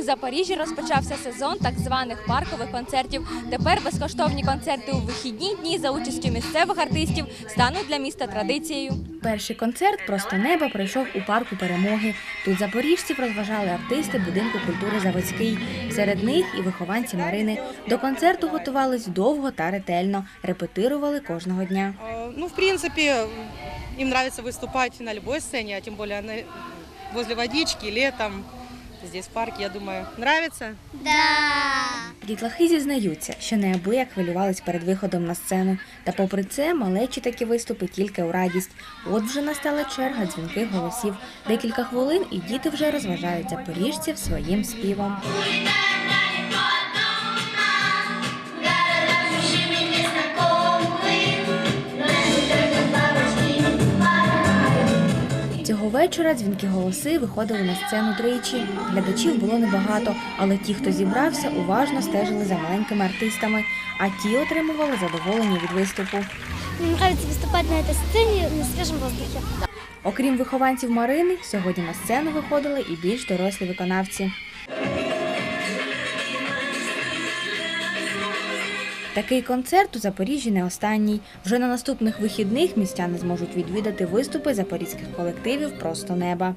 У Запоріжжі розпочався сезон так званих паркових концертів. Тепер безкоштовні концерти у вихідні дні за участю місцевих артистів стануть для міста традицією. Перший концерт просто неба пройшов у парку перемоги. Тут запоріжців розважали артисти будинку культури Заводський. Серед них і вихованці Марини. До концерту готувались довго та ретельно, репетирували кожного дня. Э, Ну, в принципе, им нравится выступать на любой сцене, а тем более на, возле водички, летом, здесь парк, я думаю, нравится. Дітлахи зізнаються, що неабияк хвилювались перед виходом на сцену. Та попри це, малечі такі виступи тільки у радість. От вже настала черга дзвінких голосів. Декілька хвилин і діти вже розважають запоріжців своїм співом. Вечора дзвінки голоси виходили на сцену тричі. Глядачів було небагато, але ті, хто зібрався, уважно стежили за маленькими артистами, а ті отримували задоволення від виступу. Мені подобається виступати на цій сцені на свіжому воздухі. Окрім вихованців Марини, сьогодні на сцену виходили і більш дорослі виконавці. Такий концерт у Запоріжжі не останній. Вже на наступних вихідних містяни зможуть відвідати виступи запорізьких колективів Просто неба.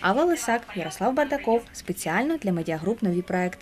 Алла Лисак, Ярослав Бардаков спеціально для медіагруп нові проекти.